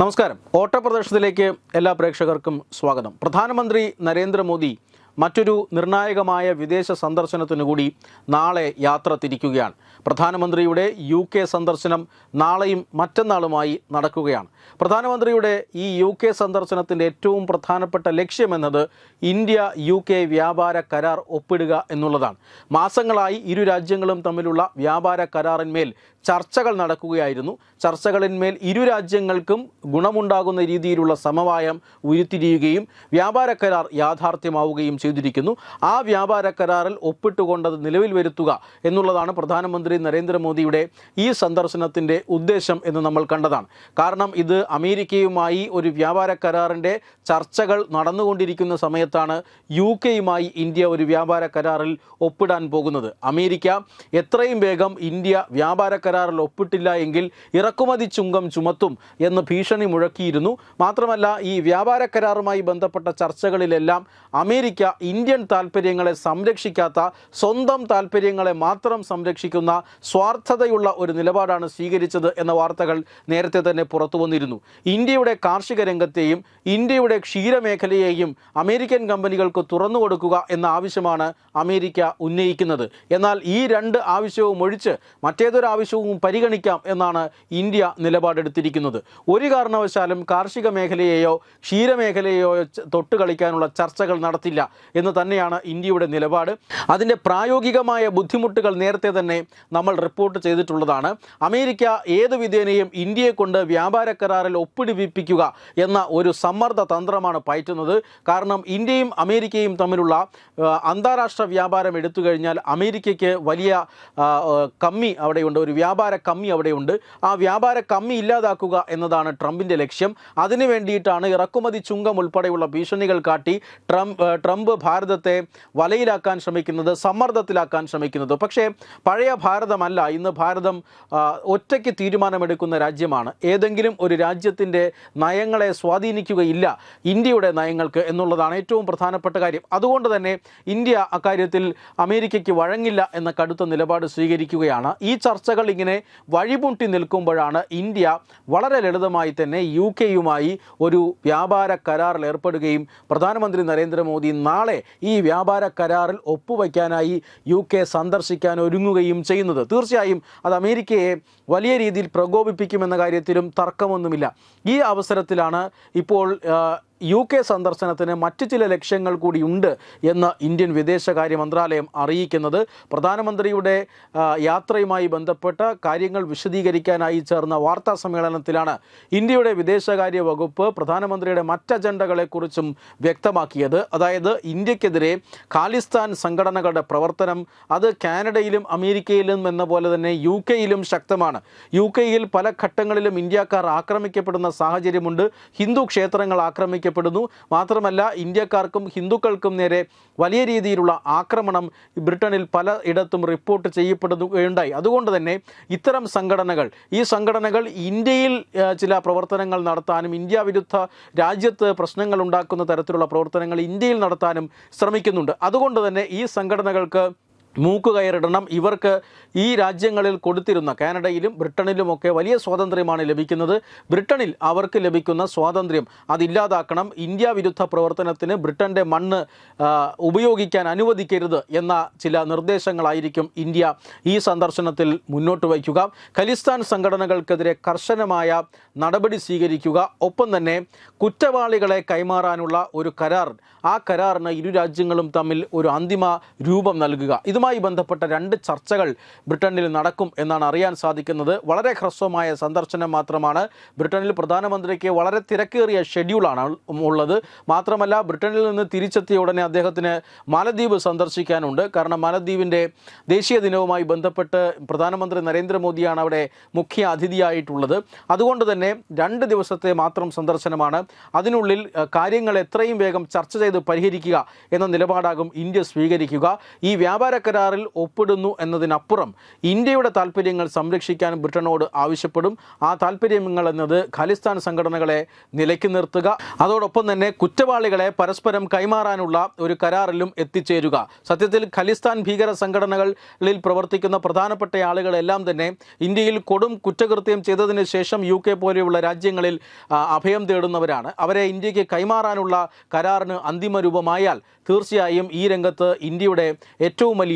നമസ്കാരം. ഓട്ടപ്രദേശത്തിലേക്ക് എല്ലാ പ്രേക്ഷകർക്കും സ്വാഗതം. പ്രധാനമന്ത്രി നരേന്ദ്രമോദി മറ്റൊരു നിർണായകമായ വിദേശ സന്ദർശനത്തിനു കൂടി നാളെ യാത്ര തിരിക്കുകയാണ്. പ്രധാനമന്ത്രിയുടെ യു കെ സന്ദർശനം നാളെയും മറ്റന്നാളുമായി നടക്കുകയാണ്. പ്രധാനമന്ത്രിയുടെ ഈ യു കെ സന്ദർശനത്തിന്റെ ഏറ്റവും പ്രധാനപ്പെട്ട ലക്ഷ്യമെന്നത് ഇന്ത്യ യു കെ വ്യാപാര കരാർ ഒപ്പിടുക എന്നുള്ളതാണ്. മാസങ്ങളായി ഇരു രാജ്യങ്ങളും തമ്മിലുള്ള വ്യാപാര കരാറിന്മേൽ ചർച്ചകൾ നടക്കുകയായിരുന്നു. ചർച്ചകളിന്മേൽ ഇരു രാജ്യങ്ങൾക്കും ഗുണമുണ്ടാകുന്ന രീതിയിലുള്ള സമവായം ഉരുത്തിരിയുകയും വ്യാപാര കരാർ യാഥാർത്ഥ്യമാവുകയും ചെയ്തിരിക്കുന്നു. ആ വ്യാപാര കരാറിൽ ഒപ്പിട്ടുകൊണ്ടത് നിലവിൽ വരുത്തുക എന്നുള്ളതാണ് പ്രധാനമന്ത്രി നരേന്ദ്രമോദിയുടെ ഈ സന്ദർശനത്തിന്റെ ഉദ്ദേശം എന്ന് നമ്മൾ കണ്ടതാണ്. കാരണം ഇത് അമേരിക്കയുമായി ഒരു വ്യാപാര കരാറിന്റെ ചർച്ചകൾ നടന്നുകൊണ്ടിരിക്കുന്ന സമയത്താണ് യു കെയുമായി ഇന്ത്യ ഒരു വ്യാപാര കരാറിൽ ഒപ്പിടാൻ പോകുന്നത്. അമേരിക്ക എത്രയും വേഗം ഇന്ത്യ വ്യാപാര കരാറിൽ ഒപ്പിട്ടില്ല എങ്കിൽ ഇറക്കുമതി ചുങ്കം ചുമത്തും എന്ന് ഭീഷണി മുഴക്കിയിരുന്നു. മാത്രമല്ല ഈ വ്യാപാര കരാറുമായി ബന്ധപ്പെട്ട ചർച്ചകളിലെല്ലാം അമേരിക്ക ഇന്ത്യൻ താൽപ്പര്യങ്ങളെ സംരക്ഷിക്കാത്ത സ്വന്തം താൽപ്പര്യങ്ങളെ മാത്രം സംരക്ഷിക്കുന്ന സ്വാർത്ഥതയുള്ള ഒരു നിലപാടാണ് സ്വീകരിച്ചത് എന്ന വാർത്തകൾ നേരത്തെ തന്നെ പുറത്തു വന്നിരുന്നു. ഇന്ത്യയുടെ കാർഷിക രംഗത്തെയും ഇന്ത്യയുടെ ക്ഷീരമേഖലയെയും അമേരിക്കൻ കമ്പനികൾക്ക് തുറന്നു കൊടുക്കുക എന്ന ആവശ്യമാണ് അമേരിക്ക ഉന്നയിക്കുന്നത്. എന്നാൽ ഈ രണ്ട് ആവശ്യവും ഒഴിച്ച് മറ്റേതൊരു ആവശ്യവും പരിഗണിക്കാം എന്നാണ് ഇന്ത്യ നിലപാടെടുത്തിരിക്കുന്നത്. ഒരു കാരണവശാലും കാർഷിക മേഖലയെയോ ക്ഷീരമേഖലയെയോ തൊട്ട് കളിക്കാനുള്ള ചർച്ചകൾ നടത്തില്ല എന്ന് തന്നെയാണ് ഇന്ത്യയുടെ നിലപാട്. അതിന്റെ പ്രായോഗികമായ ബുദ്ധിമുട്ടുകൾ നേരത്തെ തന്നെ നമ്മൾ റിപ്പോർട്ട് ചെയ്തിട്ടുള്ളതാണ്. അമേരിക്ക ഏത് വിധേനയും ഇന്ത്യയെ കൊണ്ട് വ്യാപാര കരാറിൽ ഒപ്പിടിപ്പിക്കുക എന്ന ഒരു സമ്മർദ്ദ തന്ത്രമാണ് പയറ്റുന്നത്. കാരണം ഇന്ത്യയും അമേരിക്കയും തമ്മിലുള്ള അന്താരാഷ്ട്ര വ്യാപാരം എടുത്തു കഴിഞ്ഞാൽ അമേരിക്കയ്ക്ക് വലിയ കമ്മി അവിടെയുണ്ട്. ഒരു വ്യാപാര കമ്മി അവിടെയുണ്ട്. ആ വ്യാപാര കമ്മി ഇല്ലാതാക്കുക എന്നതാണ് ട്രംപിന്റെ ലക്ഷ്യം. അതിനു വേണ്ടിയിട്ടാണ് ഇറക്കുമതി ചുങ്കം ഉൾപ്പെടെയുള്ള ഭീഷണികൾ കാട്ടി ട്രംപ് ട്രംപ് ഭാരതത്തെ വലയിലാക്കാൻ ശ്രമിക്കുന്നത് സമ്മർദ്ദത്തിലാക്കാൻ ശ്രമിക്കുന്നത്. പക്ഷേ പഴയ ഭാരതമല്ല. ഇന്ന് ഭാരതം ഒറ്റയ്ക്ക് തീരുമാനമെടുക്കുന്ന രാജ്യമാണ്. ഏതെങ്കിലും ഒരു രാജ്യത്തിന്റെ നയങ്ങളെ സ്വാധീനിക്കുകയില്ല ഇന്ത്യയുടെ നയങ്ങൾക്ക് എന്നുള്ളതാണ് ഏറ്റവും പ്രധാനപ്പെട്ട കാര്യം. അതുകൊണ്ട് തന്നെ ഇന്ത്യ അക്കാര്യത്തിൽ അമേരിക്കയ്ക്ക് വഴങ്ങില്ല എന്ന കടുത്ത നിലപാട് സ്വീകരിക്കുകയാണ്. ഈ ചർച്ചകൾ ഇങ്ങനെ വഴിമുട്ടി നിൽക്കുമ്പോഴാണ് ഇന്ത്യ വളരെ ലളിതമായി തന്നെ യു കെയുമായി ഒരു വ്യാപാര കരാറിൽ ഏർപ്പെടുകയും പ്രധാനമന്ത്രി നരേന്ദ്രമോദി നാളെ ഈ വ്യാപാര കരാറിൽ ഒപ്പുവയ്ക്കാനായി യു കെ സന്ദർശിക്കാൻ ഒരുങ്ങുകയും ചെയ്യുന്നത്. തീർച്ചയായും അത് അമേരിക്കയെ വലിയ രീതിയിൽ പ്രകോപിപ്പിക്കുമെന്ന കാര്യത്തിലും തർക്കമൊന്നുമില്ല. ഈ അവസരത്തിലാണ് ഇപ്പോൾ യു കെ സന്ദർശനത്തിന് മറ്റ് ചില ലക്ഷ്യങ്ങൾ കൂടിയുണ്ട് എന്ന് ഇന്ത്യൻ വിദേശകാര്യ മന്ത്രാലയം അറിയിക്കുന്നത്. പ്രധാനമന്ത്രിയുടെ യാത്രയുമായി ബന്ധപ്പെട്ട കാര്യങ്ങൾ വിശദീകരിക്കാനായി ചേർന്ന വാർത്താ സമ്മേളനത്തിലാണ് ഇന്ത്യയുടെ വിദേശകാര്യ വകുപ്പ് പ്രധാനമന്ത്രിയുടെ മറ്റ് അജണ്ടകളെക്കുറിച്ചും വ്യക്തമാക്കിയത്. അതായത് ഇന്ത്യക്കെതിരെ ഖാലിസ്ഥാൻ സംഘടനകളുടെ പ്രവർത്തനം അത് കാനഡയിലും അമേരിക്കയിലും എന്ന പോലെ തന്നെ യു കെയിലും ശക്തമാണ്. യു കെയിൽ പല ഘട്ടങ്ങളിലും ഇന്ത്യക്കാർ ആക്രമിക്കപ്പെടുന്ന സാഹചര്യമുണ്ട്. ഹിന്ദു ക്ഷേത്രങ്ങൾ ആക്രമിക്കപ്പെടുന്നു. മാത്രമല്ല ഇന്ത്യക്കാർക്കും ഹിന്ദുക്കൾക്കും നേരെ വലിയ രീതിയിലുള്ള ആക്രമണം ബ്രിട്ടനിൽ പല ഇടത്തും റിപ്പോർട്ട് ചെയ്യപ്പെടുകയുണ്ടായി അതുകൊണ്ട് തന്നെ ഇത്തരം സംഘടനകൾ ഈ സംഘടനകൾ ഇന്ത്യയിൽ ചില പ്രവർത്തനങ്ങൾ നടത്താനും ഇന്ത്യ വിരുദ്ധ രാജ്യത്ത് പ്രശ്നങ്ങൾ ഉണ്ടാക്കുന്ന തരത്തിലുള്ള പ്രവർത്തനങ്ങൾ ഇന്ത്യയിൽ നടത്താനും ശ്രമിക്കുന്നുണ്ട്. അതുകൊണ്ട് തന്നെ ഈ സംഘടനകൾക്ക് മൂക്കുകയറിടണം. ഇവർക്ക് ഈ രാജ്യങ്ങളിൽ കൊടുത്തിരുന്ന കാനഡയിലും ബ്രിട്ടനിലുമൊക്കെ വലിയ സ്വാതന്ത്ര്യമാണ് ലഭിക്കുന്നത്. ബ്രിട്ടനിൽ അവർക്ക് ലഭിക്കുന്ന സ്വാതന്ത്ര്യം അതില്ലാതാക്കണം ഇന്ത്യ വിരുദ്ധ പ്രവർത്തനത്തിന് ബ്രിട്ടന്റെ മണ്ണ് ഉപയോഗിക്കാൻ അനുവദിക്കരുത് എന്ന ചില നിർദ്ദേശങ്ങളായിരിക്കും ഇന്ത്യ ഈ സന്ദർശനത്തിൽ മുന്നോട്ട് വയ്ക്കുക. ഖലിസ്ഥാൻ സംഘടനകൾക്കെതിരെ കർശനമായ നടപടി സ്വീകരിക്കുക. ഒപ്പം തന്നെ കുറ്റവാളികളെ കൈമാറാനുള്ള ഒരു കരാർ. ആ കരാറിന് ഇരു രാജ്യങ്ങളും തമ്മിൽ ഒരു അന്തിമ രൂപം നൽകുക. ഇതുമായി ബന്ധപ്പെട്ട രണ്ട് ചർച്ചകൾ ബ്രിട്ടനിൽ നടക്കും എന്നാണ് അറിയാൻ സാധിക്കുന്നത്. വളരെ ഹ്രസ്വമായ സന്ദർശനം മാത്രമാണ് ബ്രിട്ടനിൽ പ്രധാനമന്ത്രിക്ക് വളരെ തിരക്കേറിയ ഷെഡ്യൂളാണ് ഉള്ളത്. മാത്രമല്ല ബ്രിട്ടനിൽ നിന്ന് തിരിച്ചെത്തിയ ഉടനെ അദ്ദേഹത്തിന് മാലദ്വീപ് സന്ദർശിക്കാനുണ്ട്. കാരണം മാലദ്വീപിന്റെ ദേശീയ ദിനവുമായി ബന്ധപ്പെട്ട് പ്രധാനമന്ത്രി നരേന്ദ്രമോദിയാണ് അവിടെ മുഖ്യ അതിഥിയായിട്ടുള്ളത്. അതുകൊണ്ട് തന്നെ രണ്ട് ദിവസത്തെ മാത്രം സന്ദർശനമാണ്. അതിനുള്ളിൽ കാര്യങ്ങൾ എത്രയും വേഗം ചർച്ച ചെയ്ത് പരിഹരിക്കുക എന്ന നിലപാടാകും ഇന്ത്യ സ്വീകരിക്കുക. ഈ വ്യാപാര കരാറിൽ ഒപ്പിടുന്നു എന്നതിനപ്പുറം ഇന്ത്യയുടെ താല്പര്യങ്ങൾ സംരക്ഷിക്കാൻ ബ്രിട്ടനോട് ആവശ്യപ്പെടും. ആ താല്പര്യങ്ങൾ എന്നത് ഖാലിസ്ഥാൻ സംഘടനകളെ നിലയ്ക്ക് നിർത്തുക. അതോടൊപ്പം തന്നെ കുറ്റവാളികളെ പരസ്പരം കൈമാറാനുള്ള ഒരു കരാറിലും എത്തിച്ചേരുക. സത്യത്തിൽ ഖലിസ്ഥാൻ ഭീകര സംഘടനകളിൽ പ്രവർത്തിക്കുന്ന പ്രധാനപ്പെട്ട ആളുകളെല്ലാം തന്നെ ഇന്ത്യയിൽ കൊടും കുറ്റകൃത്യം ചെയ്തതിന് ശേഷം യു കെ പോലെയുള്ള രാജ്യങ്ങളിൽ അഭയം തേടുന്നവരാണ്. അവരെ ഇന്ത്യയ്ക്ക് കൈമാറാനുള്ള കരാറിന് അന്തിമ രൂപമായാൽ തീർച്ചയായും ഈ രംഗത്ത് ഇന്ത്യയുടെ ഏറ്റവും വലിയ